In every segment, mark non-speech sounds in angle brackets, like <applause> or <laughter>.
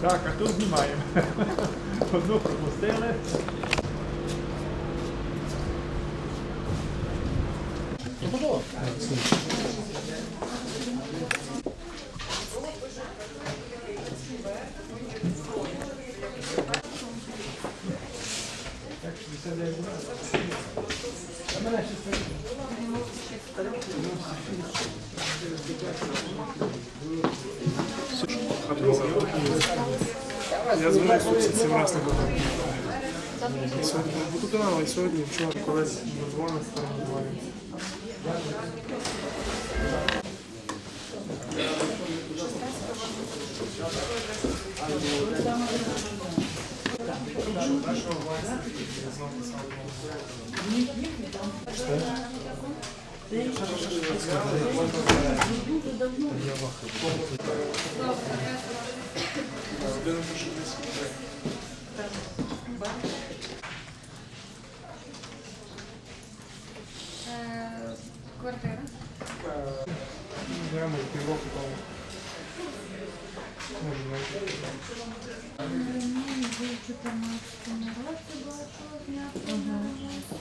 Так, а тут знімаємо. <laughs> Одну пропустили. Я дзвонив хлопці цим раз не було. Сьогодні буду канал, і сьогодні, вчора колись дозвонив, там дзвонив. Е, Квартира. Я маю півроку тому. Може, навіть. Ремонт був 14 році, бачила, знято.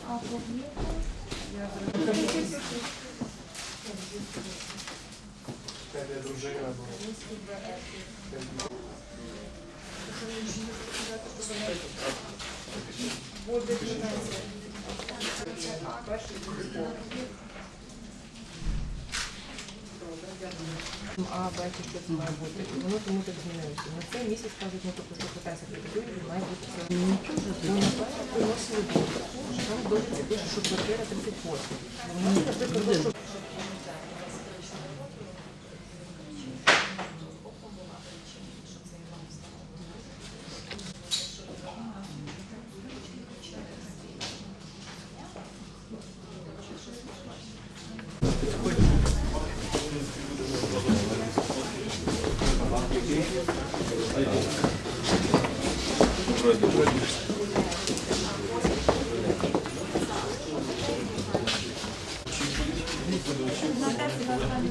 А повіку? Я дружина була. А бачиш, що це має бути. І Воно тому так змінилося. На цей місяць кажуть, ну тобто, що питайся кредитує, він має бути це. Нічого, ну напевно, приносили думку. що Там в довідці пише, що квартира 38. Мені, наприклад, що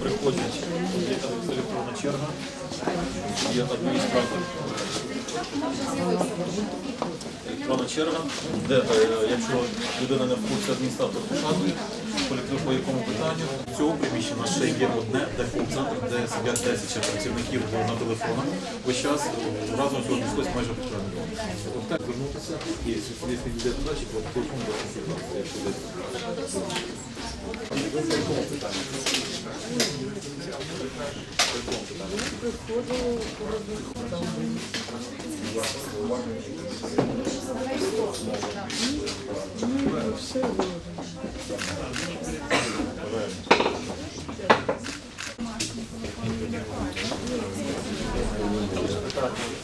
приходять, є там електронна черга, є адміністратор. Електронна черга, де е, якщо людина не в курсі адміністратор показує, колектив по якому питанню. В цього приміщення ще є одне, де кол-центр, де сидять 10 працівників на телефонах. Весь час е, разом сьогодні хтось майже потрібно. От так вернутися і якщо йде туди, чи по телефону до якщо десь. По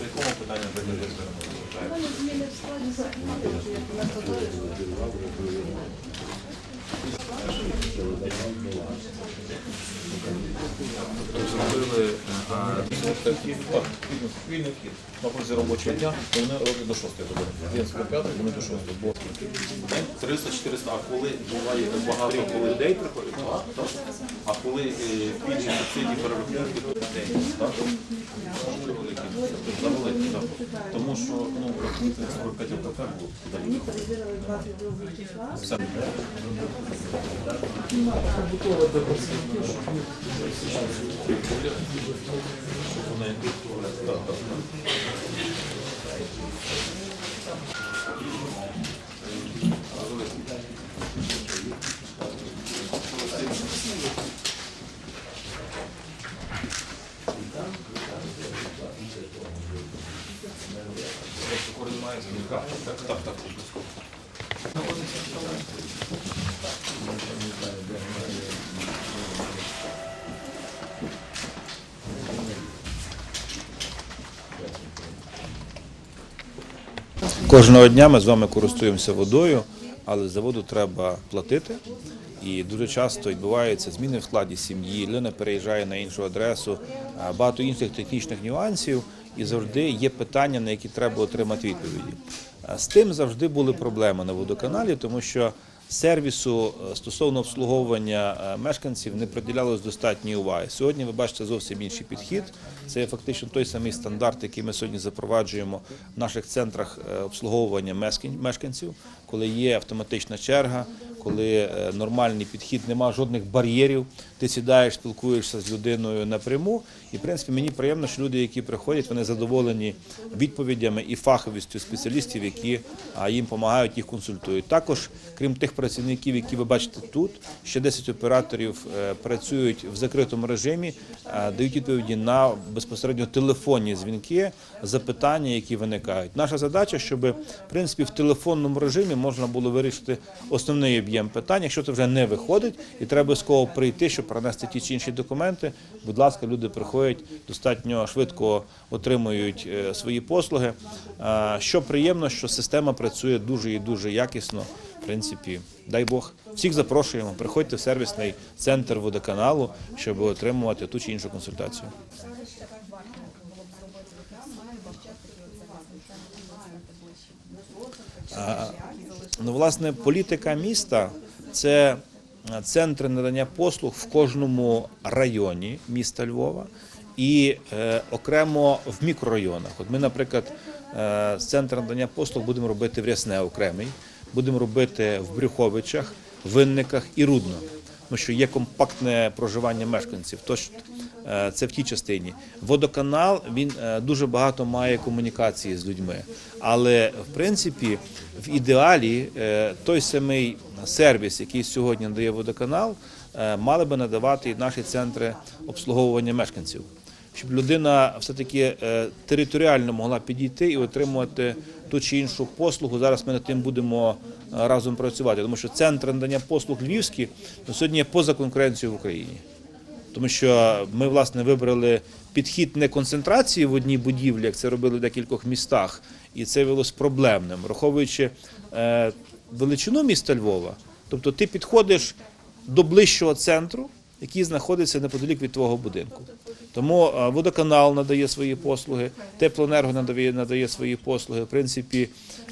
якому питанню ви не Вхід на протязі робочого дня, і вони роблять до 6 години. Він з 5 вони до 6. Бо 300-400, а коли буває багато, коли людей приходить, так? а коли е, пільні субсидії перерахунки, то так? Завеликі, так. Тому що, ну, 45 ЛКП було. Все. Щоб вони... Так, так. Так, так, так. Кожного дня ми з вами користуємося водою, але за воду треба платити. І дуже часто відбуваються зміни в складі сім'ї, людина переїжджає на іншу адресу, багато інших технічних нюансів, і завжди є питання, на які треба отримати відповіді. З тим завжди були проблеми на водоканалі, тому що сервісу е, стосовно обслуговування е, мешканців не приділялось достатньої уваги. Сьогодні ви бачите зовсім інший підхід. Це є фактично той самий стандарт, який ми сьогодні запроваджуємо в наших центрах е, обслуговування мешкан- мешканців, коли є автоматична черга, коли е, нормальний підхід, нема жодних бар'єрів. Ти сідаєш, спілкуєшся з людиною напряму. І в принципі мені приємно, що люди, які приходять, вони задоволені відповідями і фаховістю спеціалістів, які їм допомагають, їх консультують. Також, крім тих працівників, які ви бачите тут, ще 10 операторів е, працюють в закритому режимі, е, дають відповіді на безпосередньо телефонні дзвінки, запитання, які виникають. Наша задача, щоб в принципі в телефонному режимі можна було вирішити основний об'єм питань. Якщо це вже не виходить, і треба обов'язково прийти, щоб принести ті чи інші документи. Будь ласка, люди приходять достатньо швидко отримують е, свої послуги. Е, Що приємно, що система працює дуже і дуже якісно. В принципі, дай Бог, всіх запрошуємо. Приходьте в сервісний центр водоканалу, щоб отримувати ту чи іншу консультацію. А, Ну, власне, політика міста це центри надання послуг в кожному районі міста Львова і е, окремо в мікрорайонах. От ми, наприклад, е, центр надання послуг будемо робити в Рясне окремий, будемо робити в Брюховичах, Винниках і Рудно. Тому що є компактне проживання мешканців. Тож е, це в тій частині. Водоканал він е, дуже багато має комунікації з людьми, але в принципі, в ідеалі е, той самий сервіс, який сьогодні надає водоканал, мали би надавати і наші центри обслуговування мешканців. Щоб людина все-таки е, територіально могла підійти і отримувати ту чи іншу послугу. Зараз ми над тим будемо е, разом працювати, тому що центр надання послуг львівські на сьогодні є поза конкуренцією в Україні. Тому що ми власне вибрали підхід не концентрації в одній будівлі, як це робили в декількох містах, і це виявилось проблемним, враховуючи е, величину міста Львова. Тобто ти підходиш до ближчого центру, який знаходиться неподалік від твого будинку. Тому е, водоканал надає свої послуги, теплоенерго надає, надає свої послуги. В принципі,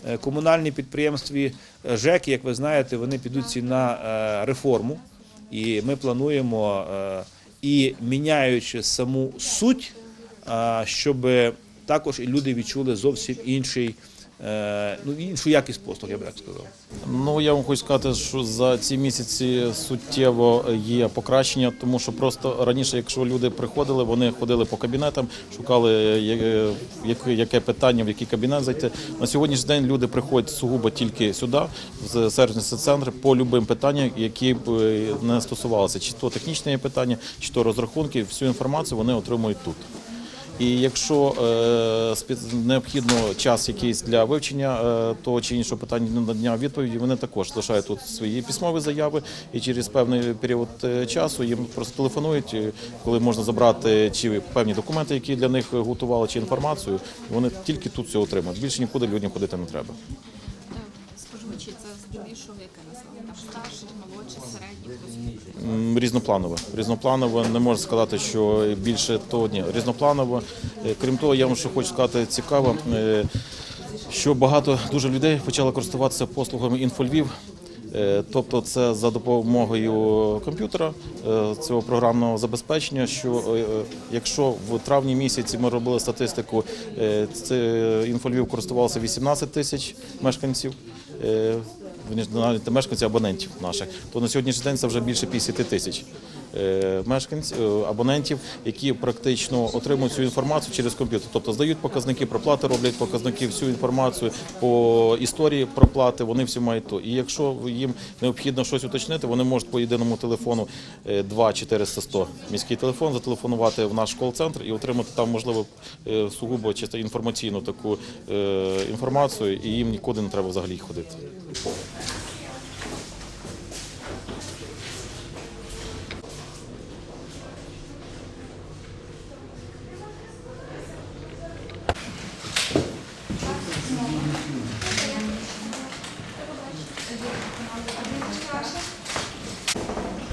е, комунальні підприємства, ЖЕК, ЖЕКи, як ви знаєте, вони підуть на е, реформу. І ми плануємо е, і міняючи саму суть, е, щоб також і люди відчули зовсім інший, е, ну, іншу якість послуг, я б так сказав. Ну я вам хочу сказати, що за ці місяці суттєво є покращення, тому що просто раніше, якщо люди приходили, вони ходили по кабінетам, шукали е, яке, яке питання, в який кабінет зайти. На сьогоднішній день люди приходять сугубо тільки сюди, в сервісний центр, по любим питанням, які б е, не стосувалися, чи то технічне питання, чи то розрахунки, всю інформацію вони отримують тут. І якщо е, необхідно час якийсь для вивчення е, того чи іншого питання надання відповіді, вони також лишають тут свої письмові заяви, і через певний період е, часу їм просто телефонують, коли можна забрати чи певні документи, які для них готували, чи інформацію. Вони тільки тут все отримують. Більше нікуди людям ходити не треба. Різнопланове. Різнопланове не можу сказати, що більше то ні. Різнопланове. Е, Крім того, я вам ще хочу сказати цікаво, е, що багато дуже людей почали користуватися послугами інфольвів. Е, Тобто це за допомогою комп'ютера цього програмного забезпечення. Що якщо в травні місяці ми робили статистику, це інфольвів користувалося 18 тисяч мешканців. Мешканців, абонентів наших, то на сьогоднішній день це вже більше 50 тисяч е, мешканців, е, абонентів, які практично отримують цю інформацію через комп'ютер. Тобто здають показники проплати, роблять показники, всю інформацію по історії проплати, вони всі мають то. І якщо їм необхідно щось уточнити, вони можуть по єдиному телефону е, 2 400 100 міський телефон зателефонувати в наш кол-центр і отримати там, можливо, е, сугубо чисто інформаційну таку інформацію, і їм нікуди не треба взагалі ходити.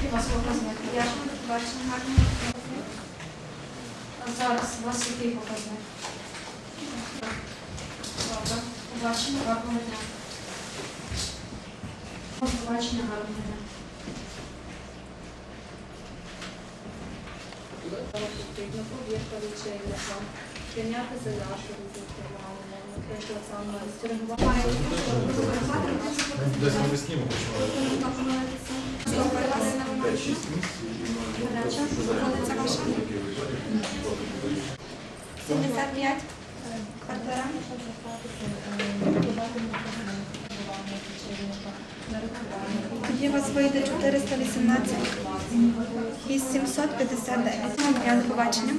Який у вас показник? Я ж бачу гарний. А зараз у вас який показник? Добре. Побачимо гарного дня. Побачення гарного дня. Потрібно повірка лічильника, прийняти заявку від наприклад, саме стягувати. Десь навесні ми почали. Гаряча. Вулиця ваша. 75. Квартира. Тоді у вас вийде 418 і 759. Я до побачення.